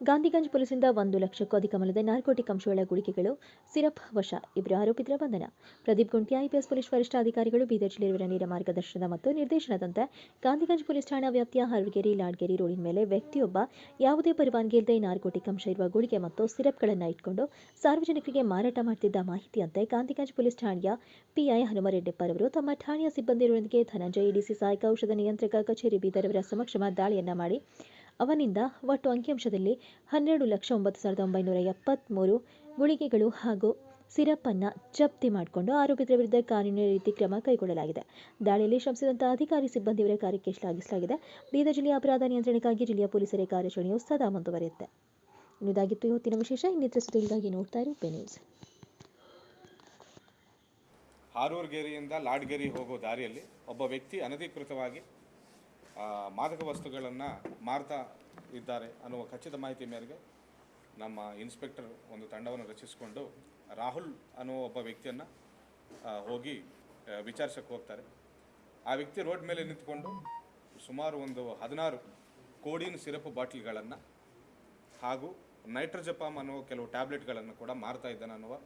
ಗಾಂಧಿಗಂಜ್ ಪೊಲೀಸಿಂದ ಒಂದು ಲಕ್ಷಕ್ಕೂ ಅಧಿಕ ಮಲದ ನಾರ್ಕೋಟಿಕ್ ಅಂಶಗಳ ಗುಳಿಗೆಗಳು ಸಿರಪ್, ವಶ ಇಬ್ಬರು ಆರೋಪಿತರ ಬಂಧನ. ಪ್ರದೀಪ್ ಗುಂಟಿ ಐಪಿಎಸ್ ಪೊಲೀಸ್ ವರಿಷ್ಠಾಧಿಕಾರಿಗಳು, ಬೀದರ್ ಜಿಲ್ಲೆಯವರ ನೇರ ಮಾರ್ಗದರ್ಶನ ಮತ್ತು ನಿರ್ದೇಶನದಂತೆ ಗಾಂಧಿಗಂಜ್ ಪೊಲೀಸ್ ಠಾಣಾ ವ್ಯಾಪ್ತಿಯ ಹರಗೇರಿ ಲಾಡ್ಗೆರಿ ರೋಡಿನ ಮೇಲೆ ವ್ಯಕ್ತಿಯೊಬ್ಬ ಯಾವುದೇ ಪರವಾನಗಿ ಇಲ್ಲದೆ ನಾರ್ಕೋಟಿಕ್ ಅಂಶ ಇರುವ ಗುಳಿಗೆ ಮತ್ತು ಸಿರಪ್ಗಳನ್ನು ಇಟ್ಕೊಂಡು ಸಾರ್ವಜನಿಕರಿಗೆ ಮಾರಾಟ ಮಾಡುತ್ತಿದ್ದ ಮಾಹಿತಿಯಂತೆ ಗಾಂಧಿಗಂಜ್ ಪೊಲೀಸ್ ಠಾಣೆಯ ಪಿಐ ಹನುಮರೆಡ್ಡಿಪ್ಪರವರು ತಮ್ಮ ಠಾಣೆಯ ಸಿಬ್ಬಂದಿಗಳೊಂದಿಗೆ ಧನಂಜಯ ಇಡಿಸಿ ಸಹಾಯಕ ಔಷಧ ನಿಯಂತ್ರಕ ಕಚೇರಿ ಬೀದರ್ ಅವರ ಸಮಕ್ಷಮ ದಾಳಿಯನ್ನ ಮಾಡಿ ಅವನಿಂದ ಒಟ್ಟು ಅಂಕಿಅಂಶದಲ್ಲಿ ಹನ್ನೆರಡು ಲಕ್ಷ ಒಂಬತ್ತು ಸಾವಿರದ ಒಂಬೈನೂರ ಎಪ್ಪತ್ತ್ಮೂರು ಗುಳಿಗೆಗಳು ಹಾಗೂ ಸಿರಪ್ಪನ್ನು ಜಪ್ತಿ ಮಾಡಿಕೊಂಡು ಆರೋಪಿತರ ವಿರುದ್ಧ ಕಾನೂನಿನ ರೀತಿ ಕ್ರಮ ಕೈಗೊಳ್ಳಲಾಗಿದೆ. ದಾಳಿಯಲ್ಲಿ ಶ್ರಮಿಸಿದಂತಹ ಅಧಿಕಾರಿ ಸಿಬ್ಬಂದಿಯವರ ಕಾರ್ಯಕ್ಕೆ ಶ್ಲಾಘಿಸಲಾಗಿದೆ. ಬೀದರ್ ಜಿಲ್ಲೆಯ ಅಪರಾಧ ನಿಯಂತ್ರಣಕ್ಕಾಗಿ ಜಿಲ್ಲೆಯ ಪೊಲೀಸರ ಕಾರ್ಯಾಚರಣೆಯು ಸದಾ ಮುಂದುವರಿಯುತ್ತೆ. ಇದಾಗಿತ್ತು ಇವತ್ತಿನ ವಿಶೇಷ? ಇನ್ನಿತರ ಸುದ್ದಿಗಳಿಗಾಗಿ ನೋಡ್ತಾ ಇರಿ ನ್ಯೂಸ್ ಹಾರೂರ್ಗೇರಿಯಿಂದ ಲಾಡ್ಗೇರಿ ಹೋಗೋ ದಾರಿಯಲ್ಲಿ ಒಬ್ಬ ವ್ಯಕ್ತಿ ಅನಧಿಕೃತವಾಗಿ ಮಾದಕ ವಸ್ತುಗಳನ್ನು ಮಾರ್ತಾ ಇದ್ದಾರೆ ಅನ್ನುವ ಖಚಿತ ಮಾಹಿತಿ ಮೇರೆಗೆ ನಮ್ಮ ಇನ್ಸ್ಪೆಕ್ಟರ್ ಒಂದು ತಂಡವನ್ನು ರಚಿಸಿಕೊಂಡು ರಾಹುಲ್ ಅನ್ನುವ ಒಬ್ಬ ವ್ಯಕ್ತಿಯನ್ನು ಹೋಗಿ ವಿಚಾರಿಸಕ್ಕೆ ಹೋಗ್ತಾರೆ. ಆ ವ್ಯಕ್ತಿ ರೋಡ್ ಮೇಲೆ ನಿಂತ್ಕೊಂಡು ಸುಮಾರು ಒಂದು ಹದಿನಾರು ಕೋಡಿನ ಸಿರಪ್ ಬಾಟ್ಲಿಗಳನ್ನು ಹಾಗೂ ನೈಟ್ರೋಜಪಾಮ್ ಅನ್ನುವ ಕೆಲವು ಟ್ಯಾಬ್ಲೆಟ್ಗಳನ್ನು ಕೂಡ ಮಾರ್ತಾ ಇದ್ದಾನೆ ಅನ್ನುವ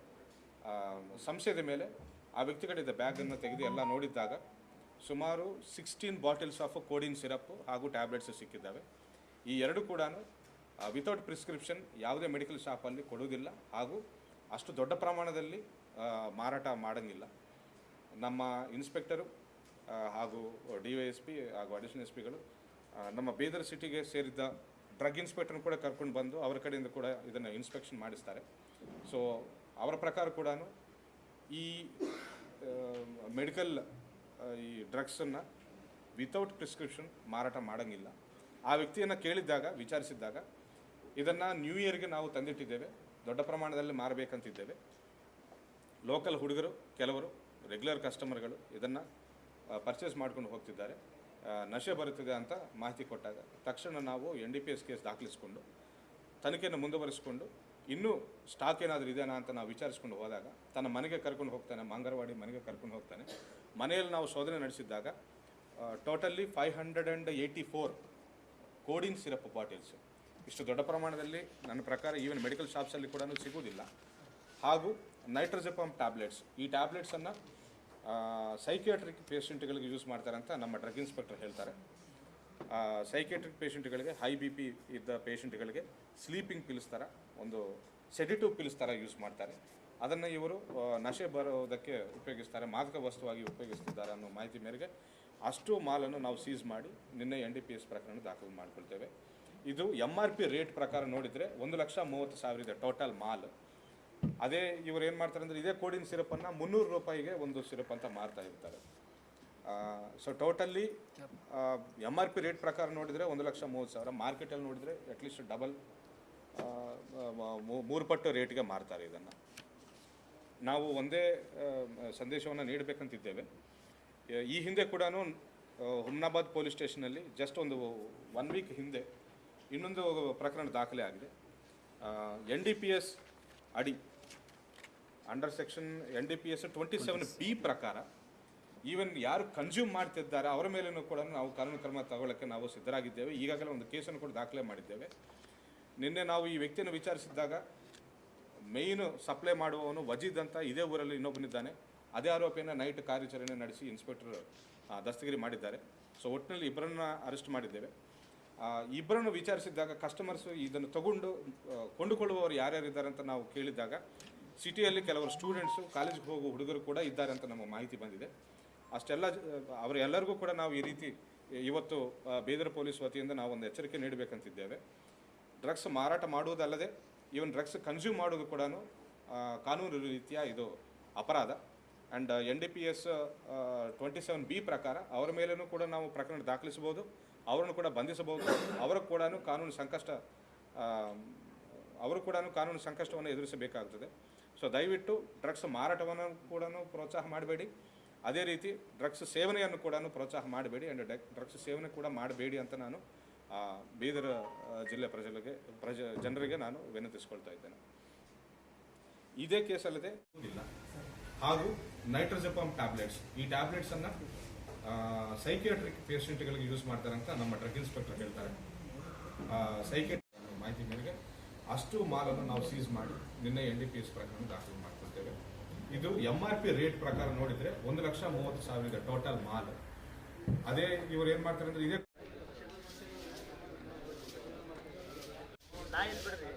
ಸಂಶಯದ ಮೇಲೆ ಆ ವ್ಯಕ್ತಿ ವ್ಯಕ್ತಿಗಳಿದ್ದ ಬ್ಯಾಗನ್ನು ತೆಗೆದು ಎಲ್ಲ ನೋಡಿದ್ದಾಗ ಸುಮಾರು sixteen bottles of codeine syrup ಹಾಗೂ ಟ್ಯಾಬ್ಲೆಟ್ಸ್ ಸಿಕ್ಕಿದ್ದಾವೆ. ಈ ಎರಡು ಕೂಡ ವಿತೌಟ್ ಪ್ರಿಸ್ಕ್ರಿಪ್ಷನ್ ಯಾವುದೇ ಮೆಡಿಕಲ್ ಶಾಪಲ್ಲಿ ಕೊಡುವುದಿಲ್ಲ ಹಾಗೂ ಅಷ್ಟು ದೊಡ್ಡ ಪ್ರಮಾಣದಲ್ಲಿ ಮಾರಾಟ ಮಾಡೋಂಗಿಲ್ಲ. ನಮ್ಮ ಇನ್ಸ್ಪೆಕ್ಟರು ಹಾಗೂ ಡಿ ವೈ ಎಸ್ ಪಿ ಹಾಗೂ ಅಡಿಷನಲ್ ಎಸ್ ಪಿಗಳು ನಮ್ಮ ಬೀದರ್ ಸಿಟಿಗೆ ಸೇರಿದ್ದ ಡ್ರಗ್ ಇನ್ಸ್ಪೆಕ್ಟರ್ನ ಕೂಡ ಕರ್ಕೊಂಡು ಬಂದು ಅವರ ಕಡೆಯಿಂದ ಕೂಡ ಇದನ್ನು ಇನ್ಸ್ಪೆಕ್ಷನ್ ಮಾಡಿಸ್ತಾರೆ. ಸೊ ಅವರ ಪ್ರಕಾರ ಕೂಡ ಈ ಮೆಡಿಕಲ್ ಈ ಡ್ರಗ್ಸನ್ನು ವಿತೌಟ್ ಪ್ರಿಸ್ಕ್ರಿಪ್ಷನ್ ಮಾರಾಟ ಮಾಡೋಂಗಿಲ್ಲ. ಆ ವ್ಯಕ್ತಿಯನ್ನು ಕೇಳಿದ್ದಾಗ, ವಿಚಾರಿಸಿದ್ದಾಗ, ಇದನ್ನು ನ್ಯೂ ಇಯರ್ಗೆ ನಾವು ತಂದಿಟ್ಟಿದ್ದೇವೆ. ದೊಡ್ಡ ಪ್ರಮಾಣದಲ್ಲಿ ಮಾರಬೇಕಂತಿದ್ದೇವೆ. ಲೋಕಲ್ ಹುಡುಗರು, ಕೆಲವರು ರೆಗ್ಯುಲರ್ ಕಸ್ಟಮರ್ಗಳು ಇದನ್ನು ಪರ್ಚೇಸ್ ಮಾಡ್ಕೊಂಡು ಹೋಗ್ತಿದ್ದಾರೆ. ನಶೆ ಬರುತ್ತಿದೆ ಅಂತ ಮಾಹಿತಿ ಕೊಟ್ಟಾಗ, ತಕ್ಷಣ ನಾವು N D P S case ದಾಖಲಿಸಿಕೊಂಡು, ತನಿಖೆಯನ್ನು ಮುಂದುವರಿಸಿಕೊಂಡು ಇನ್ನೂ ಸ್ಟಾಕ್ ಏನಾದರೂ ಇದೆಯಾ ಅಂತ ನಾವು ವಿಚಾರಿಸ್ಕೊಂಡು ಹೋದಾಗ ತನ್ನ ಮನೆಗೆ ಕರ್ಕೊಂಡು ಹೋಗ್ತಾನೆ ಮಂಗರವಾಡಿ ಮನೆಗೆ ಕರ್ಕೊಂಡು ಹೋಗ್ತಾನೆ. ಮನೆಯಲ್ಲಿ ನಾವು ಶೋಧನೆ ನಡೆಸಿದ್ದಾಗ totally five hundred and eighty four codeine syrup bottles ಇಷ್ಟು ದೊಡ್ಡ ಪ್ರಮಾಣದಲ್ಲಿ ನನ್ನ ಪ್ರಕಾರ ಈವನ್ ಮೆಡಿಕಲ್ ಶಾಪ್ಸಲ್ಲಿ ಕೂಡ ಸಿಗುವುದಿಲ್ಲ. ಹಾಗೂ ನೈಟ್ರೋಜೆಪಮ್ ಟ್ಯಾಬ್ಲೆಟ್ಸ್ ಈ ಟ್ಯಾಬ್ಲೆಟ್ಸನ್ನು ಸೈಕಿಯಾಟ್ರಿಕ್ ಪೇಷೆಂಟ್ಗಳಿಗೆ ಯೂಸ್ ಮಾಡ್ತಾರೆ ಅಂತ ನಮ್ಮ ಡ್ರಗ್ ಇನ್ಸ್ಪೆಕ್ಟರ್ ಹೇಳ್ತಾರೆ. ಸೈಕಿಯಾಟ್ರಿಕ್ ಪೇಷೆಂಟ್ಗಳಿಗೆ ಹೈ ಬಿ ಪಿ ಇದ್ದ ಪೇಷೆಂಟ್ಗಳಿಗೆ ಸ್ಲೀಪಿಂಗ್ ಪಿಲ್ಸ್ ಥರ ಒಂದು ಸೆಡಿಟಿವ್ ಪಿಲ್ಸ್ ಥರ ಯೂಸ್ ಮಾಡ್ತಾರೆ. ಅದನ್ನು ಇವರು ನಶೆ ಬರೋದಕ್ಕೆ ಉಪಯೋಗಿಸ್ತಾರೆ, ಮಾದಕ ವಸ್ತುವಾಗಿ ಉಪಯೋಗಿಸ್ತಿದ್ದಾರೆ ಅನ್ನೋ ಮಾಹಿತಿ ಮೇರೆಗೆ ಅಷ್ಟು ಮಾಲನ್ನು ನಾವು ಸೀಸ್ ಮಾಡಿ ನಿನ್ನೆ ಎನ್ ಡಿ ಪಿ ಎಸ್ ಪ್ರಕರಣ ದಾಖಲು ಮಾಡಿಕೊಳ್ತೇವೆ. ಇದು ಎಂ ಆರ್ ಪಿ ರೇಟ್ ಪ್ರಕಾರ ನೋಡಿದರೆ ಒಂದು ಲಕ್ಷ ಮೂವತ್ತು ಸಾವಿರ ಇದೆ ಟೋಟಲ್ ಮಾಲ್. ಅದೇ ಇವರು ಏನು ಮಾಡ್ತಾರೆ ಅಂದರೆ ಇದೇ ಕೋಡಿನ ಸಿರಪನ್ನು ಮುನ್ನೂರು ರೂಪಾಯಿಗೆ ಒಂದು ಸಿರಪ್ ಅಂತ ಮಾರ್ತಾ ಇರ್ತಾರೆ. So totally M R P rate ಪ್ರಕಾರ ನೋಡಿದರೆ ಒಂದು ಲಕ್ಷ ಮೂವತ್ತು ಸಾವಿರ ಮಾರ್ಕೆಟಲ್ಲಿ ನೋಡಿದರೆ ಅಟ್ಲೀಸ್ಟ್ ಡಬಲ್ ಮೂರು ಪಟ್ಟು ರೇಟ್ಗೆ ಮಾರ್ತಾರೆ ಇದನ್ನು. ನಾವು ಒಂದೇ ಸಂದೇಶವನ್ನು ನೀಡಬೇಕಂತಿದ್ದೇವೆ. ಈ ಹಿಂದೆ ಕೂಡ ಹುಮ್ನಾಬಾದ್ ಪೊಲೀಸ್ ಸ್ಟೇಷನಲ್ಲಿ ಜಸ್ಟ್ ಒಂದು ಒನ್ ವೀಕ್ ಹಿಂದೆ ಇನ್ನೊಂದು ಪ್ರಕರಣ ದಾಖಲೆ ಆಗಿದೆ. ಎನ್ ಡಿ ಪಿ ಎಸ್ ಅಡಿ under section N D P S twenty seven B ಪ್ರಕಾರ ಈವನ್ ಯಾರು ಕನ್ಸ್ಯೂಮ್ ಮಾಡ್ತಿದ್ದಾರೆ ಅವರ ಮೇಲೂ ಕೂಡ ನಾವು ಕಾನೂನು ಕ್ರಮ ತಗೊಳ್ಳೋಕ್ಕೆ ನಾವು ಸಿದ್ಧರಾಗಿದ್ದೇವೆ. ಈಗಾಗಲೇ ಒಂದು ಕೇಸನ್ನು ಕೂಡ ದಾಖಲೆ ಮಾಡಿದ್ದೇವೆ. ನಿನ್ನೆ ನಾವು ಈ ವ್ಯಕ್ತಿಯನ್ನು ವಿಚಾರಿಸಿದ್ದಾಗ ಮೇಯ್ನು ಸಪ್ಲೈ ಮಾಡುವವನು ವಜೀದ್ ಅಂತ ಇದೇ ಊರಲ್ಲಿ ಇನ್ನೊಬ್ಬನಿದ್ದಾನೆ. ಅದೇ ಆರೋಪಿಯನ್ನು ನೈಟ್ ಕಾರ್ಯಾಚರಣೆ ನಡೆಸಿ ಇನ್ಸ್ಪೆಕ್ಟರ್ ದಸ್ತಗಿರಿ ಮಾಡಿದ್ದಾರೆ. ಸೊ ಒಟ್ಟಿನಲ್ಲಿ ಇಬ್ಬರನ್ನ ಅರೆಸ್ಟ್ ಮಾಡಿದ್ದೇವೆ. ಇಬ್ಬರನ್ನು ವಿಚಾರಿಸಿದಾಗ ಕಸ್ಟಮರ್ಸ್ ಇದನ್ನು ತಗೊಂಡು ಕೊಂಡುಕೊಳ್ಳುವವರು ಯಾರ್ಯಾರು ಇದ್ದಾರೆ ಅಂತ ನಾವು ಕೇಳಿದಾಗ ಸಿಟಿಯಲ್ಲಿ ಕೆಲವರು ಸ್ಟೂಡೆಂಟ್ಸು ಕಾಲೇಜ್ಗೆ ಹೋಗುವ ಹುಡುಗರು ಕೂಡ ಇದ್ದಾರೆ ಅಂತ ನಮ್ಮ ಮಾಹಿತಿ ಬಂದಿದೆ. ಅಷ್ಟೆಲ್ಲ, ಅವರೆಲ್ಲರಿಗೂ ಕೂಡ ನಾವು ಈ ರೀತಿ ಇವತ್ತು ಬೀದರ್ ಪೊಲೀಸ್ ವತಿಯಿಂದ ನಾವು ಒಂದು ಎಚ್ಚರಿಕೆ ನೀಡಬೇಕಂತಿದ್ದೇವೆ. ಡ್ರಗ್ಸ್ ಮಾರಾಟ ಮಾಡುವುದಲ್ಲದೆ ಈವನ್ ಡ್ರಗ್ಸ್ ಕನ್ಸ್ಯೂಮ್ ಮಾಡೋದು ಕೂಡ ಕಾನೂನು ರೀತಿಯ ಇದು ಅಪರಾಧ. And N D P S twenty seven B ಪ್ರಕಾರ ಅವರ ಮೇಲೂ ಕೂಡ ನಾವು ಪ್ರಕರಣ ದಾಖಲಿಸಬಹುದು, ಅವರನ್ನು ಕೂಡ ಬಂಧಿಸಬಹುದು, ಅವರು ಕೂಡ ಕಾನೂನು ಸಂಕಷ್ಟ ಅವರು ಕೂಡ ಕಾನೂನು ಸಂಕಷ್ಟವನ್ನು ಎದುರಿಸಬೇಕಾಗ್ತದೆ. ಸೊ ದಯವಿಟ್ಟು ಡ್ರಗ್ಸ್ ಮಾರಾಟವನ್ನು ಕೂಡ ಪ್ರೋತ್ಸಾಹ ಮಾಡಬೇಡಿ. ಅದೇ ರೀತಿ ಡ್ರಗ್ಸ್ ಸೇವನೆಯನ್ನು ಕೂಡ ಪ್ರೋತ್ಸಾಹ ಮಾಡಬೇಡಿ. ಆ್ಯಂಡ್ ಡ್ರಗ್ಸ್ ಸೇವನೆ ಕೂಡ ಮಾಡಬೇಡಿ ಅಂತ ನಾನು ಆ, ಬೀದರ ಆ, ಜಿಲ್ಲೆ ಪ್ರಜೆಗಳಿಗೆ ಪ್ರಜ ಜನರಿಗೆ ನಾನು ವಿನಂತಿಸ್ಕೊಳ್ತಾ ಇದ್ದೇನೆ. ಇದೇ ಕೇಸಲ್ಲದೆ ಹಾಗೂ ನೈಟ್ರೋಜಪಾಮ್ ಟ್ಯಾಬ್ಲೆಟ್ಸ್ ಈ ಟ್ಯಾಬ್ಲೆಟ್ಸ್ ಅನ್ನ ಸೈಕಿಯಾಟ್ರಿಕ್ ಪೇಷಂಟ್ಗಳಿಗೆ ಯೂಸ್ ಮಾಡ್ತಾರೆ ಅಂತ ನಮ್ಮ ಡ್ರಗ್ ಇನ್ಸ್ಪೆಕ್ಟರ್ ಹೇಳ್ತಾರೆ. ಸೈಕಿಯಾಟ್ರಿಕ್ ಮಾಹಿತಿ ಮೇರೆಗೆ ಅಷ್ಟು ಮಾಲನ್ನು ನಾವು ಸೀಸ್ ಮಾಡಿ ನಿನ್ನೆ ಎನ್ ಡಿ ಪಿ ಎಸ್ ಪ್ರಕರಣ ದಾಖಲು ಮಾಡ್ಕೊಳ್ತೇವೆ. ಇದು ಎಂ ಆರ್ ಪಿ ರೇಟ್ ಪ್ರಕಾರ ನೋಡಿದ್ರೆ ಒಂದು ಲಕ್ಷ ಮೂವತ್ತು ಸಾವಿರ ಟೋಟಲ್ ಮಾಲ್. ಅದೇ ಇವರು ಏನ್ ಮಾಡ್ತಾರೆ ಅಂದ್ರೆ ಇದೇ ಬಿಡ್ರಿ.